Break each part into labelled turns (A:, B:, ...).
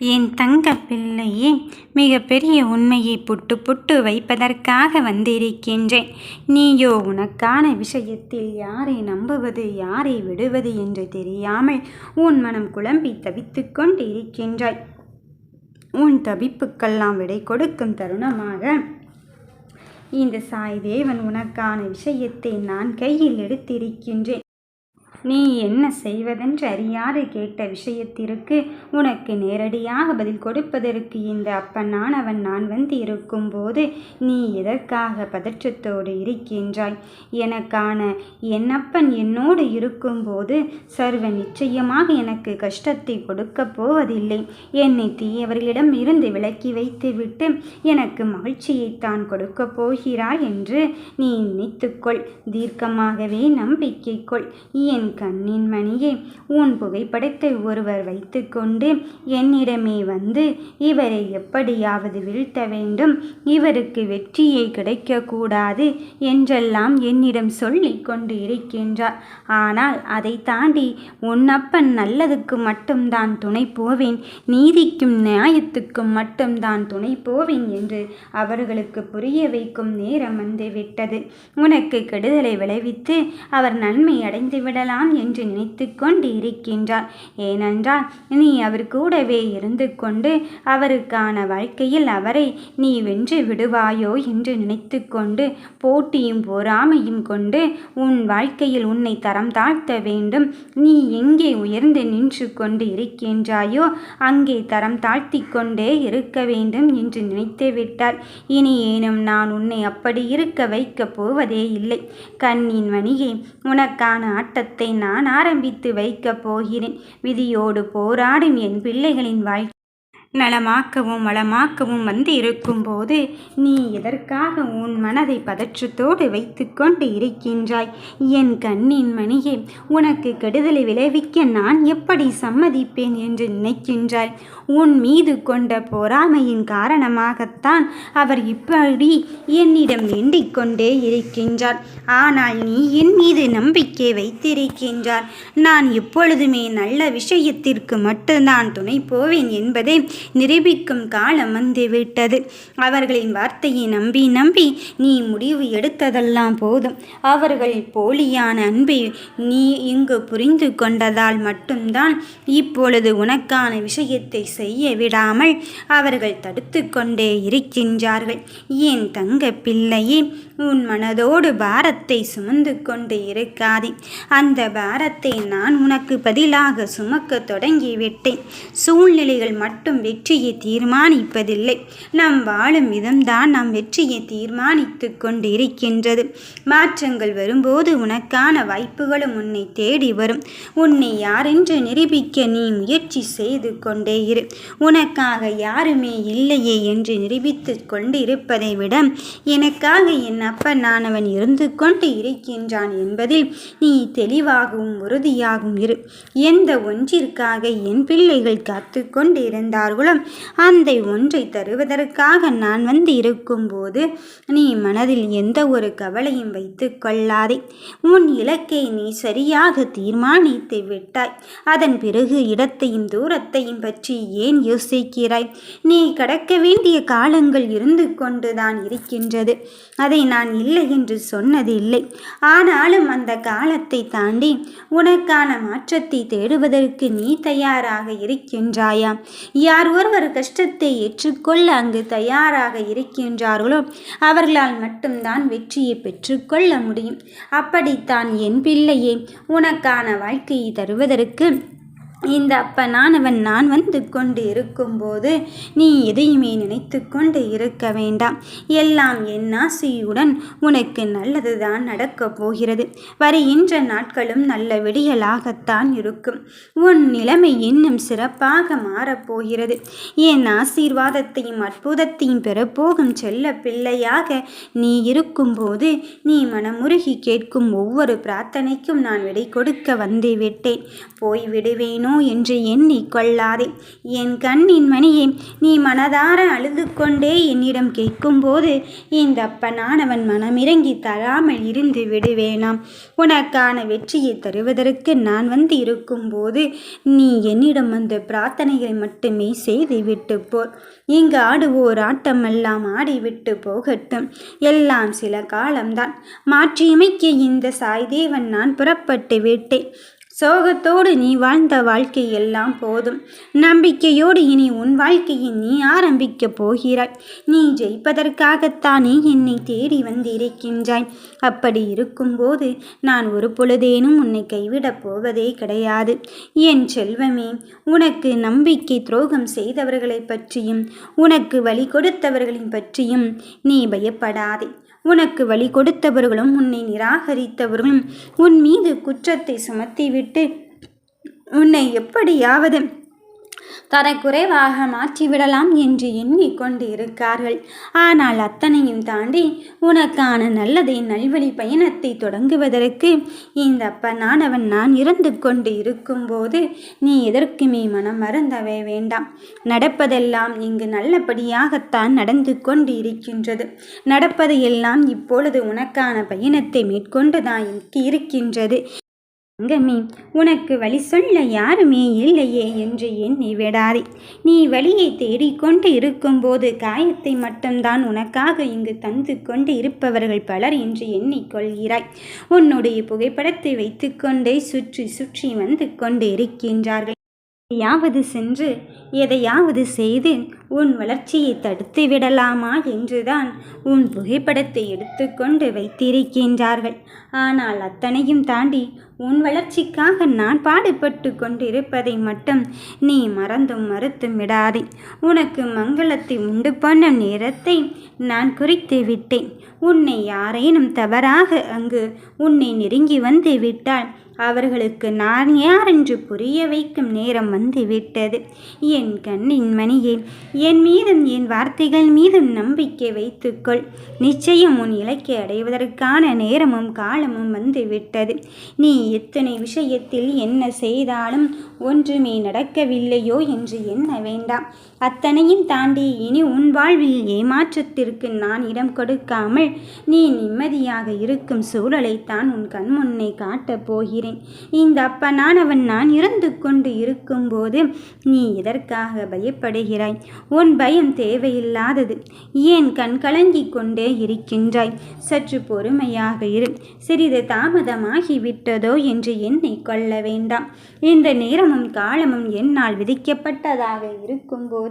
A: என் தங்க பிள்ளையே மிகப்பெரிய உண்மையை புட்டு புட்டு வைப்பதற்காக வந்திருக்கின்றேன். நீயோ உனக்கான விஷயத்தில் யாரை நம்புவது யாரை விடுவது என்று தெரியாமல் உன் மனம் குழம்பி தவித்து கொண்டிருக்கின்றாய். உன் தவிப்புக்கெல்லாம் விடை கொடுக்கும் தருணமாக. இந்த சாய் தேவன் உனக்கான விஷயத்தை நான் கையில் எடுத்திருக்கின்றேன். நீ என்ன செய்வதென்று அறியாது கேட்ட விஷயத்திற்கு உனக்கு நேரடியாக பதில் கொடுப்பதற்கு இந்த அப்பனானவன் நான் வந்து இருக்கும்போது நீ எதற்காக பதற்றத்தோடு இருக்கின்றாய்? எனக்கான என் அப்பன் என்னோடு இருக்கும்போது சர்வ நிச்சயமாக எனக்கு கஷ்டத்தை கொடுக்கப் போவதில்லை. என்னை தீயவர்களிடம் இருந்து விலக்கி வைத்துவிட்டு எனக்கு மகிழ்ச்சியைத்தான் கொடுக்கப் போகிறாய் என்று நீ நினைத்துக்கொள். தீர்க்கமாகவே நம்பிக்கை கொள். என் கண்ணின் மணியே உன் புகைப்படத்தை ஒருவர் வைத்துக்கொண்டு என்னிடமே வந்து இவரை எப்படியாவது வீழ்த்த வேண்டும். இவருக்கு வெற்றியை கிடைக்கக்கூடாது என்றெல்லாம் என்னிடம் சொல்லி கொண்டு இருக்கின்றார். ஆனால் அதை தாண்டி உன்னப்பன் நல்லதுக்கு மட்டும்தான் துணை போவேன் நீதிக்கும் நியாயத்துக்கும் மட்டும்தான் துணை போவேன் என்று அவர்களுக்கு புரிய வைக்கும் நேரம் வந்துவிட்டது உனக்கு கெடுதலை விளைவித்து அவர் நன்மை அடைந்து விடலாம். இருக்கலாம் என்று நினைத்து கொண்டு இருக்கின்றார் ஏனென்றால் நீ அவர் கூடவே இருந்து கொண்டு அவருக்கான வாழ்க்கையில் அவரை நீ வென்று விடுவாயோ என்று நினைத்து கொண்டு போட்டியும் பொறாமையும் கொண்டு உன் வாழ்க்கையில் உன்னை தரம் தாழ்த்த வேண்டும். நீ எங்கே உயர்ந்து நின்று கொண்டு இருக்கின்றாயோ அங்கே தரம் தாழ்த்தி கொண்டே இருக்க வேண்டும் என்று நினைத்து விட்டார். இனி ஏனும் நான் உன்னை அப்படி இருக்க வைக்கப் போவதே இல்லை. கண்ணின் வணிகை உனக்கான ஆட்டத்தை நான் ஆரம்பித்து வைக்கப் போகிறேன். விதியோடு போராடும் என் பிள்ளைகளின் வாழ்க்கை நலமாக்கவும் வளமாக்கவும் வந்து இருக்கும்போது நீ எதற்காக உன் மனதை பதற்றத்தோடு வைத்துக்கொண்டு இருக்கின்றாய்? என் கண்ணின் மணியே உனக்கு கெடுதலை விளைவிக்க நான் எப்படி சம்மதிப்பேன் என்று நினைக்கின்றாய்? உன் மீது கொண்ட பொறாமையின் காரணமாகத்தான் அவர் இப்படி என்னிடம் வேண்டிக் கொண்டே இருக்கின்றார். ஆனால் நீ என் மீது நம்பிக்கை வைத்திருக்கின்றார். நான் எப்பொழுதுமே நல்ல விஷயத்திற்கு மட்டும்தான் துணை போவேன் என்பதை நிரூபிக்கும் காலம் வந்துவிட்டது. அவர்களின் வார்த்தையை நம்பி நம்பி நீ முடிவு எடுத்ததெல்லாம் போதும். அவர்கள் போலியான அன்பை நீ இங்கு புரிந்து கொண்டதால் மட்டும்தான் இப்பொழுது உனக்கான விஷயத்தை செய்ய விடாமல் அவர்கள் தடுத்து கொண்டே இருக்கின்றார்கள். என் தங்க பிள்ளையே உன் மனதோடு பாரத்தை சுமந்து கொண்டு இருக்காதே. அந்த பாரத்தை நான் உனக்கு பதிலாக சுமக்க தொடங்கிவிட்டேன். சூழ்நிலைகள் மட்டும் வெற்றியை தீர்மானிப்பதில்லை. நாம் வாழும் விதம்தான் நம் வெற்றியை தீர்மானித்து கொண்டிருக்கின்றது. மாற்றங்கள் வரும்போது உனக்கான வாய்ப்புகளும் உன்னை தேடி வரும். உன்னை யாரென்று நிரூபிக்க நீ முயற்சி செய்து கொண்டே இரு. உனக்காக யாருமே இல்லையே என்று நிரூபித்து கொண்டு இருப்பதை விட எனக்காக என் அப்பன் நானவன் இருந்து கொண்டு இருக்கின்றான் என்பதில் நீ தெளிவாகவும் உறுதியாகவும் இரு. எந்த ஒன்றிற்காக என் பிள்ளைகள் காத்து கொண்டு இருந்தார்களோ அந்த ஒன்றை தருவதற்காக நான் வந்து இருக்கும்போது நீ மனதில் எந்த ஒரு கவலையும் வைத்து கொள்ளாதே. உன் இலக்கை நீ சரியாக தீர்மானித்து விட்டாய். அதன் பிறகு இடத்தையும் தூரத்தையும் பற்றி ஏன் யோசிக்கிறாய்? நீ கடக்க வேண்டிய காலங்கள் இருந்து கொண்டுதான் இருக்கின்றது. அதை நான் இல்லை என்று சொன்னது இல்லை ஆனாலும் அந்த காலத்தை தாண்டி உனக்கான மாற்றத்தை தேடுவதற்கு நீ தயாராக இருக்கின்றாயா? யார் ஒருவர் கஷ்டத்தை ஏற்றுக்கொள்ள அங்கு தயாராக இருக்கின்றார்களோ அவர்களால் மட்டும்தான் வெற்றியை பெற்றுக்கொள்ள முடியும். அப்படித்தான் என் பிள்ளையே உனக்கான வாழ்க்கையை தருவதற்கு இந்த அப்பனானவன் நான் வந்து கொண்டு இருக்கும்போது நீ எதையுமே நினைத்து கொண்டு இருக்க வேண்டாம். எல்லாம் என் ஆசையுடன் உனக்கு நல்லதுதான் நடக்கப் போகிறது. வருகின்ற நாட்களும் நல்ல விடியலாகத்தான் இருக்கும். உன் நிலைமை இன்னும் சிறப்பாக மாறப்போகிறது என் ஆசீர்வாதத்தையும் அற்புதத்தையும் பெறப்போகும் செல்ல பிள்ளையாக நீ இருக்கும்போது நீ மனமுருகி கேட்கும் ஒவ்வொரு பிரார்த்தனைக்கும் நான் விடை கொடுக்க வந்து விட்டேன். போய் விடுவேனோ என்று எண்ணிக் கொள்ளாதே. என் கண்ணின் மணியே நீ மனதார அழுது கொண்டே என்னிடம் கேட்கும்போது இந்த அப்பனானவன் மனமிறங்கி தராமல் இருந்து விடுவேனாம். உனக்கான வெற்றியை தருவதற்கு நான் வந்து இருக்கும்போது நீ என்னிடம் வந்து பிரார்த்தனைகளை மட்டுமே செய்து விட்டு போர் இங்கு ஆடுவோர் ஆட்டமெல்லாம் ஆடிவிட்டு போகட்டும். எல்லாம் சில காலம்தான். மாற்றியமைக்க இந்த சாய்தேவன் நான் புறப்பட்டு விட்டேன். சோகத்தோடு நீ வாழ்ந்த வாழ்க்கை எல்லாம் போதும். நம்பிக்கையோடு இனி உன் வாழ்க்கையை நீ ஆரம்பிக்கப் போகிறாய். நீ ஜெயிப்பதற்காகத்தானே என்னை தேடி வந்திருக்கின்றாய். அப்படி இருக்கும்போது நான் ஒரு பொழுதேனும் உன்னை கைவிடப் போவதே கிடையாது. என் செல்வமே உனக்கு நம்பிக்கை துரோகம் செய்தவர்களை பற்றியும் உனக்கு வழி கொடுத்தவர்களின் பற்றியும் நீ பயப்படாதே. உனக்கு வழி கொடுத்தவர்களும் உன்னை நிராகரித்தவர்களும் உன் மீது குற்றத்தை சுமத்திவிட்டு உன்னை எப்படியாவது தரக்குறைவாக மாற்றிவிடலாம் என்று எண்ணிக்கொண்டு இருக்கார்கள் ஆனால் அத்தனையும் தாண்டி உனக்கான நல்லதை நல்வழி பயணத்தை தொடங்குவதற்கு இந்த அப்பனானவன் நான் இருந்து கொண்டு இருக்கும்போது நீ எதற்குமே மனம் மறந்தவே வேண்டாம். நடப்பதெல்லாம் இங்கு நல்லபடியாகத்தான் நடந்து கொண்டு இருக்கின்றது நடப்பதையெல்லாம் இப்பொழுது உனக்கான பயணத்தை மேற்கொண்டுதான் இருக்கின்றது. தங்கமே உனக்கு வழி சொல்ல யாருமே இல்லையே என்று எண்ணி விடாதே. நீ வழியை தேடிக்கொண்டு இருக்கும்போது காயத்தை மட்டும்தான் உனக்காக இங்கு தந்து கொண்டு இருப்பவர்கள் பலர் என்று எண்ணிக்கொள்கிறாய் உன்னுடைய புகைப்படத்தை வைத்துக்கொண்டே சுற்றி சுற்றி வந்து கொண்டு இருக்கின்றார்கள். எதையாவது சென்று எதையாவது செய்து உன் வளர்ச்சியை தடுத்து விடலாமா என்றுதான் உன் புகைப்படத்தை எடுத்துக்கொண்டு வைத்திருக்கின்றார்கள். ஆனால் அத்தனையும் தாண்டி உன் வளர்ச்சிக்காக நான் பாடுபட்டு கொண்டிருப்பதை மட்டும் நீ மறந்தும் மறுத்தும் விடாதே. உனக்கு மங்களத்தை உண்டு பண்ண நேரத்தை நான் குறித்து விட்டேன். உன்னை யாரேனும் தவறாக அங்கு உன்னை நெருங்கி வந்து விட்டால் அவர்களுக்கு நான் யார் என்று புரிய வைக்கும் நேரம் வந்துவிட்டது என் கண்ணின் மணியே என் மீதும் என் வார்த்தைகள் மீதும் நம்பிக்கை வைத்துக்கொள். நிச்சயம் உன் இலக்கை அடைவதற்கான நேரமும் காலமும் வந்துவிட்டது நீ எத்தனை விஷயத்தில் என்ன செய்தாலும் ஒன்றுமே நடக்கவில்லையோ என்று எண்ண வேண்டாம். அத்தனையும் தாண்டி இனி உன் வாழ்வில் ஏமாற்றத்திற்கு நான் இடம் கொடுக்காமல் நீ நிம்மதியாக இருக்கும் சூழலைத்தான் உன் கண் முன்னே காட்டப் போகிறேன். இந்த அப்பனானவன் நான் இறந்து கொண்டு இருக்கும்போது நீ எதற்காக பயப்படுகிறாய்? உன் பயம் தேவையில்லாதது. ஏன் கண் கலங்கி கொண்டே இருக்கின்றாய்? சற்று பொறுமையாக இரு. சிறிது தாமதமாகிவிட்டதோ என்று என்னை கொள்ள வேண்டாம். இந்த நேரமும் காலமும் என்னால் விதிக்கப்பட்டதாக இருக்கும்போது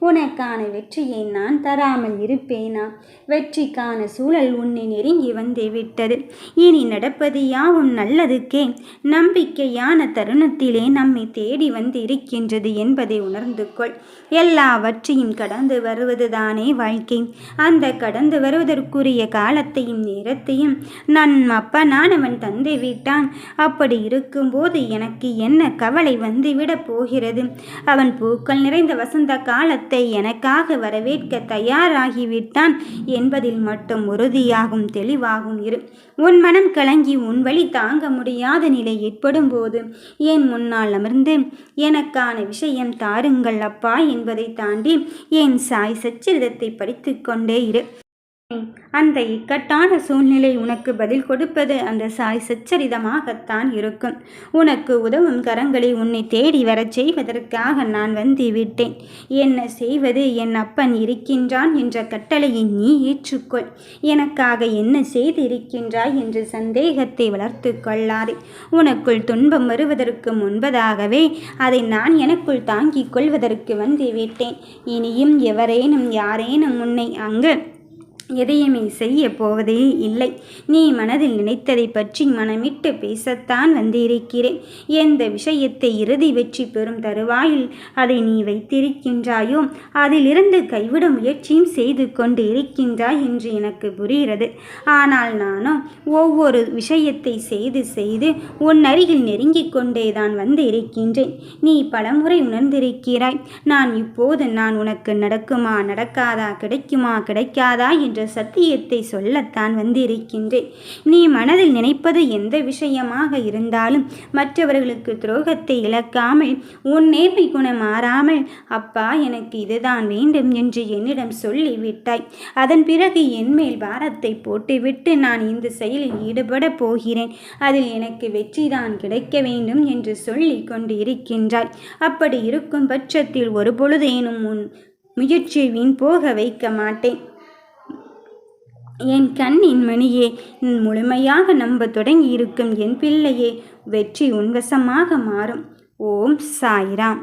A: உனக்கான வெற்றியை நான் தராமல் இருப்பேனா? வெற்றிக்கான சூழல் உன்னை நெருங்கி வந்து விட்டது. இனி நடப்பது யாவும் நல்லதுக்கே. நம்பிக்கையான தருணத்திலே நம்மை தேடி வந்து இருக்கின்றது என்பதை உணர்ந்து கொள். எல்லாவற்றையும் கடந்து வருவதுதானே வாழ்க்கை. அந்த கடந்து வருவதற்குரிய காலத்தையும் நேரத்தையும் நான் அப்பனானவன் தந்து விட்டான். அப்படி இருக்கும்போது எனக்கு என்ன கவலை வந்துவிடப் போகிறது? அவன் பூக்கள் நிறைந்த வசந்த காலத்தை எனக்காக வரவேற்க தயாராகிவிட்டான் என்பதில் மட்டும் உறுதியாகும் தெளிவாகும் இரு. உன் மனம் கலங்கி உன் வழி தாங்க முடியாத நிலை ஏற்படும் போது என் முன்னால் அமர்ந்து எனக்கான விஷயம் தாருங்கள் அப்பா என்பதை தாண்டி என் சாய் சச்சிரதத்தை படித்து கொண்டே இரு. அந்த இக்கட்டான சூழ்நிலை உனக்கு பதில் கொடுப்பது அந்த சாய் சச்சரிதமாகத்தான் இருக்கும். உனக்கு உதவும் கரங்களை உன்னை தேடி வரச் செய்வதற்காக நான் வந்து விட்டேன் என்ன செய்வது? என் அப்பன் இருக்கின்றான் என்ற கட்டளையை நீ ஏற்றுக்கொள். எனக்காக என்ன செய்து இருக்கின்றாய் என்று சந்தேகத்தை வளர்த்து கொள்ளாதே. உனக்குள் துன்பம் வருவதற்கு முன்பதாகவே அதை நான் எனக்குள் தாங்கிக் கொள்வதற்கு வந்து விட்டேன் இனியும் எவரேனும் யாரேனும் உன்னை அங்கு எதையுமே செய்ய போவதே இல்லை. நீ மனதில் நினைத்ததை பற்றி மனமிட்டு பேசத்தான் வந்திருக்கிறேன். எந்த விஷயத்தை இறுதி வெற்றி பெறும் தருவாயில் அதை நீ வைத்திருக்கின்றாயோ அதிலிருந்து கைவிட முயற்சியும் செய்து கொண்டு இருக்கின்றாய் என்று எனக்கு புரிகிறது. ஆனால் நானும் ஒவ்வொரு விஷயத்தை செய்து செய்து உன் அருகில் நெருங்கிக் கொண்டே தான் வந்து இருக்கின்றேன் நீ பலமுறை உணர்ந்திருக்கிறாய். நான் இப்போது நான் உனக்கு நடக்குமா நடக்காதா கிடைக்குமா கிடைக்காதா என்று என்ற சத்தியத்தை சொல்லத்தான் வந்திருக்கின்றேன். நீ மனதில் நினைப்பது எந்த விஷயமாக இருந்தாலும் மற்றவர்களுக்கு துரோகத்தை இழக்காமல் உன் நேர்மை குணம் மாறாமல் அப்பா எனக்கு இதுதான் வேண்டும் என்று என்னிடம் சொல்லிவிட்டாய். அதன் பிறகு என்மேல் பாரத்தை போட்டுவிட்டு நான் இந்த செயலில் ஈடுபட போகிறேன். அதில் எனக்கு வெற்றிதான் கிடைக்க வேண்டும் என்று சொல்லி கொண்டு இருக்கின்றாய் அப்படி இருக்கும் பட்சத்தில் ஒரு பொழுதேனும் உன் முயற்சி வீண் போக வைக்க மாட்டேன். என் கண்ணின் மணியே முழுமையாக நம்ப தொடங்கி இருக்கும் என் பிள்ளையே வெற்றி உன்வசமாக மாறும். ஓம் சாய்ராம்.